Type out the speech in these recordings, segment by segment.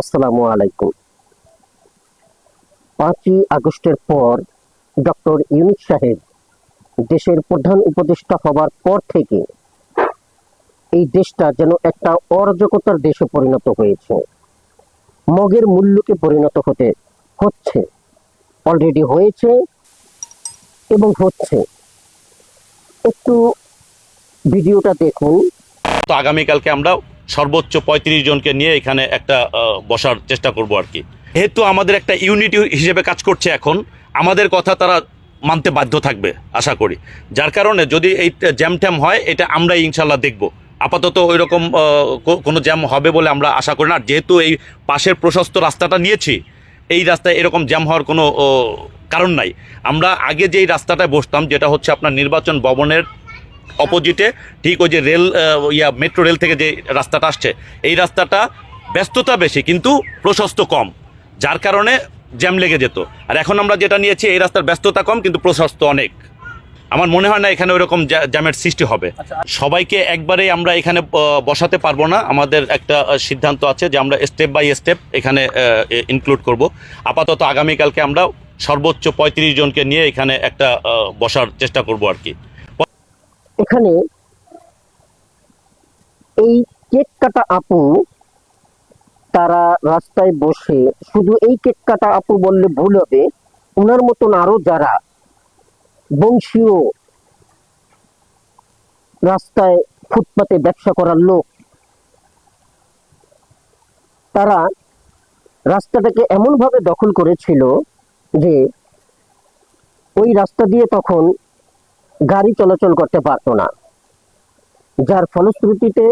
আসসালামু আলাইকুম। পাঁচই আগস্টের পর ডক্টর ইউনুস সাহেব দেশের প্রধান উপদেষ্টা হবার পর থেকে এই দেশটা যেন একটা অরাজকতার দেশে পরিণত হয়েছে। মগের মূল্যকে পরিণত হতে হচ্ছে। অলরেডি হয়েছে এবং হচ্ছে। একটু ভিডিওটা দেখুন। তো আগামীকালকে আমরা সর্বোচ্চ পঁয়ত্রিশ জনকে নিয়ে এখানে একটা বসার চেষ্টা করব আর কি। যেহেতু আমাদের একটা ইউনিটি হিসেবে কাজ করছে এখন, আমাদের কথা তারা মানতে বাধ্য থাকবে, আশা করি। যার কারণে যদি এই জ্যাম ট্যাম হয়, এটা আমরা ইনশাল্লাহ দেখব। আপাতত ওই রকম কোনো জ্যাম হবে বলে আমরা আশা করি না। যেহেতু এই পাশের প্রশস্ত রাস্তাটা নিয়েছি, এই রাস্তায় এরকম জ্যাম হওয়ার কোনো কারণ নাই। আমরা আগে যেই রাস্তাটায় বসতাম, যেটা হচ্ছে আপনার নির্বাচন ভবনের অপোজিটে ঠিক ওই যে রেল ইয়া মেট্রো রেল থেকে যে রাস্তাটা আসছে এই রাস্তাটা ব্যস্ততা বেশি কিন্তু প্রশস্ত কম যার কারণে জ্যাম লেগে যেত। আর এখন আমরা যেটা নিয়েছি এই রাস্তার ব্যস্ততা কম কিন্তু প্রশস্ত অনেক। আমার মনে হয় না এখানে ওইরকম জ্যা- জ্যামের সৃষ্টি হবে। সবাইকে একবারেই আমরা এখানে বসাতে পারব না। আমাদের একটা সিদ্ধান্ত আছে যে আমরা স্টেপ বাই স্টেপ এখানে ইনক্লুড করব। আপাতত আগামীকালকে আমরা সর্বোচ্চ পঁয়ত্রিশ জনকে নিয়ে এখানে একটা বসার চেষ্টা করব আর কি। এখানে এই কেক কাটা আপু তারা রাস্তায় বসে, শুধু এই কেক কাটা আপু বললে ভুল হবে ওনার মতন আরও যারা বংশীয় রাস্তায় ফুটপাতে ব্যবসা করার লোক, তারা রাস্তাটাকে এমন ভাবে দখল করেছিল যে ওই রাস্তা দিয়ে তখন গাড়ি চলাচল করতে পারতো না। যার ফলশ্রুতিতে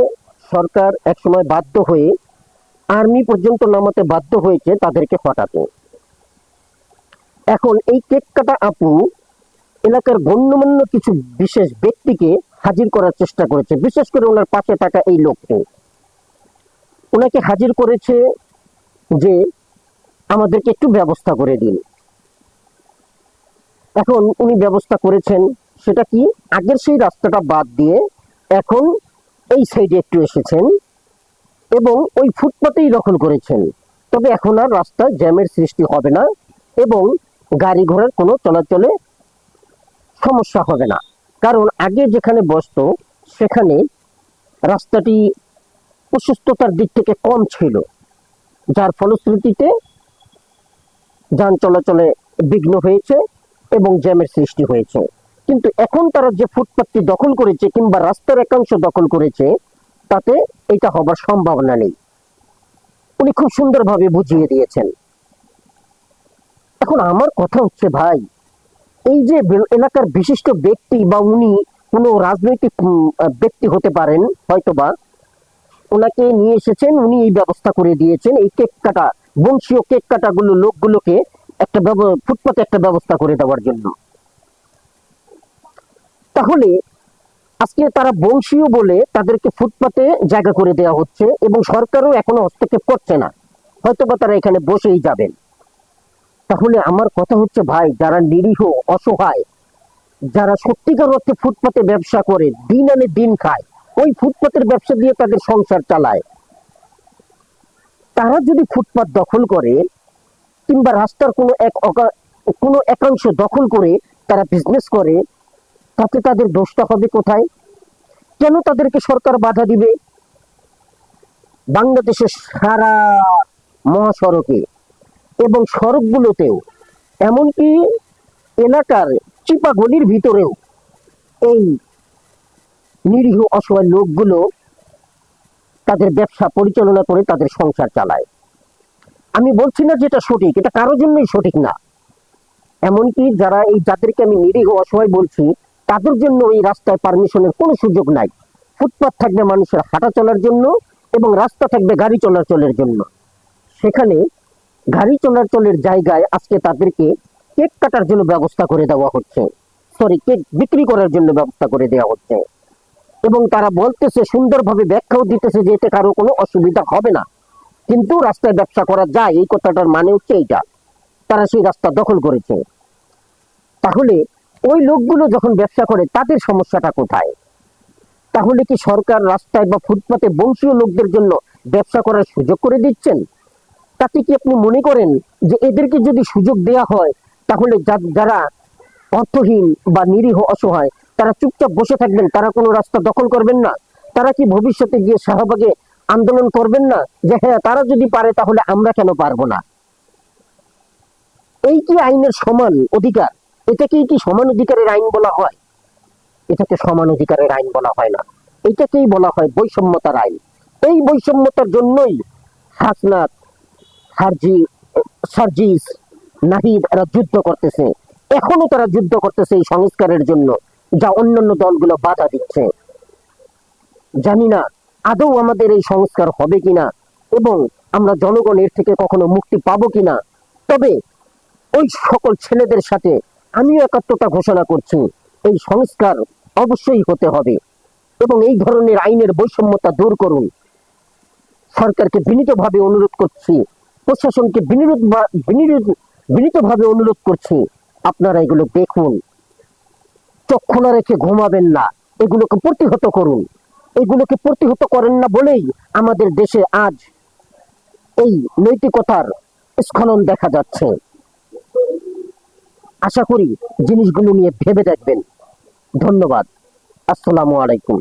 সরকার একসময় বাধ্য হয়ে আর্মি পর্যন্ত নামাতে বাধ্য হয়েছে তাদেরকে হটাতে এখন এই কেক কাটা আপু এলাকার গণ্যমান্য কিছু বিশেষ ব্যক্তিকে হাজির করার চেষ্টা করেছে, বিশেষ করে ওনার পাশে থাকা এই লোককে। ওনাকে হাজির করেছে যে আমাদেরকে একটু ব্যবস্থা করে দিন। এখন উনি ব্যবস্থা করেছেন সেটা কি? আগের সেই রাস্তাটা বাদ দিয়ে এখন এই সাইডে একটু এসেছেন এবং ওই ফুটপাতেই দখল করেছেন। তবে এখন আর রাস্তায় জ্যামের সৃষ্টি হবে না এবং গাড়ি ঘোড়ার কোনো চলাচলে সমস্যা হবে না। কারণ আগে যেখানে বসতো, সেখানে রাস্তাটি অসুস্থতার দিক থেকে কম ছিল, যার ফলশ্রুতিতে যান চলাচলে বিঘ্ন হয়েছে এবং জ্যামের সৃষ্টি হয়েছে। কিন্তু এখন তারা যে ফুটপাতটি দখল করেছে কিংবা রাস্তার একাংশ দখল করেছে, তাতে এটা হবার সম্ভাবনা নেই। উনি খুব সুন্দরভাবে বুঝিয়ে দিয়েছেন। এখন আমার কথা হচ্ছে ভাই, এই যে এলাকার বিশিষ্ট ব্যক্তি বা উনি কোনো রাজনৈতিক ব্যক্তি হতে পারেন, হয়তোবা, ওনাকে নিয়ে এসেছেন, উনি এই ব্যবস্থা করে দিয়েছেন, এই কেক কাটা, বংশীয় কেক কাটাগুলো লোকগুলোকে একটা ফুটপাতে একটা ব্যবস্থা করে দেওয়ার জন্য। তাহলে আজকে তারা বংশীয় বলে তাদেরকে ফুটপাতে জায়গা করে দেওয়া হচ্ছে এবং সরকারও এখনও হস্তক্ষেপ করছে না। হয়তোবা তারা এখানে বসেই যাবেন। তাহলে আমার কথা হচ্ছে, ভাই, যারা নিরীহ, অসহায়, যারা সত্যিকার অর্থে ফুটপাতে ব্যবসা করে, দিন আনে দিন খায়, ওই ফুটপাতের ব্যবসা দিয়ে তাদের সংসার চালায়। তারা যদি ফুটপাত দখল করে কিংবা রাস্তার কোনো এক কোনো একাংশ দখল করে, তারা বিজনেস করে তাতে তাদের দোষটা হবে কোথায়? কেন তাদেরকে সরকার বাধা দিবে? বাংলাদেশের সারা মহাসড়কে এবং সড়কগুলোতেও, এমনকি এলাকার চিপা গলির ভিতরেও এই নিরীহ অসহায় লোকগুলো তাদের ব্যবসা পরিচালনা করে তাদের সংসার চালায়। আমি বলছি না যেটা সঠিক, এটা কারোর জন্যই সঠিক না। এমনকি যারা এই, যাদেরকে আমি নিরীহ অসহায় বলছি তাদের জন্য এই রাস্তায় পারমিশনের কোনো সুযোগ নাই। ফুটপাত থাকবে মানুষের হাঁটা চলার জন্য এবং রাস্তা থাকবে গাড়ি চলাচলের জন্য। সেখানে গাড়ি চলাচলের জায়গায় আজকে তাদেরকে কেক কাটার জন্য ব্যবস্থা করে দেওয়া হচ্ছে। সরি কেক বিক্রি করার জন্য ব্যবস্থা করে দেওয়া হচ্ছে। এবং তারা বলতেছে, সুন্দরভাবে ব্যাখ্যাও দিতেছে যে এতে কারও কোনো অসুবিধা হবে না। কিন্তু রাস্তায় ব্যবসা করা যায়, এই কথাটার মানে হচ্ছে এইটা। তারা সেই রাস্তা দখল করেছে। তাহলে ওই লোকগুলো যখন ব্যবসা করে, তাদের সমস্যাটা কোথায়? তাহলে কি সরকার রাস্তায় বা ফুটপাতে বংশীয় লোকদের জন্য ব্যবসা করার সুযোগ করে দিচ্ছেন? তাতে কি আপনি মনে করেন যে এদেরকে যদি সুযোগ দেয়া হয়, তাহলে যারা অর্থহীন বা নিরীহ অসহায়, তারা চুপচাপ বসে থাকবেন, তারা কোনো রাস্তা দখল করবেন না? তারা কি ভবিষ্যতে গিয়ে শাহবাগে আন্দোলন করবেন না? যে হ্যাঁ তারা যদি পারে, তাহলে আমরা কেন পারব না? এই কি আইনের সমান অধিকার? এটাকেই কি সমান অধিকারের আইন বলা হয়? এটাকে সমান অধিকারের আইন বলা হয় না। এটাকেই বলা হয় বৈষম্যতার আইন। এই বৈষম্যতার জন্যই হাসনাত হারজি সার্জিস, নাহিদ এরা যুদ্ধ করতেছে। এখনও তারা যুদ্ধ করতেছে এই সংস্কারের জন্য, যা অন্যান্য দলগুলো বাধা দিচ্ছে। জানি না, আদৌ আমাদের এই সংস্কার হবে কিনা, এবং আমরা জনগণের থেকে কখনো মুক্তি পাবো কিনা। তবে ওই সকল ছেলেদের সাথে আমিও একাত্মতা ঘোষণা করছি। এই সংস্কার অবশ্যই হতে হবে এবং এই ধরনের আইনের বৈষম্যতা দূর করুন। সরকারকে বিনীতভাবে অনুরোধ করছি, প্রশাসনকে বিনীতভাবে অনুরোধ করছি, আপনারা এগুলো দেখুন। চক্ষু না রেখে ঘুমাবেন না, এগুলোকে প্রতিহত করুন। এগুলোকে প্রতিহত করেন না বলেই আমাদের দেশে আজ এই নৈতিকতার স্খলন দেখা যাচ্ছে। আশা করি জিনিসগুলো নিয়ে ভেবে দেখবেন। ধন্যবাদ। আসসালামু আলাইকুম।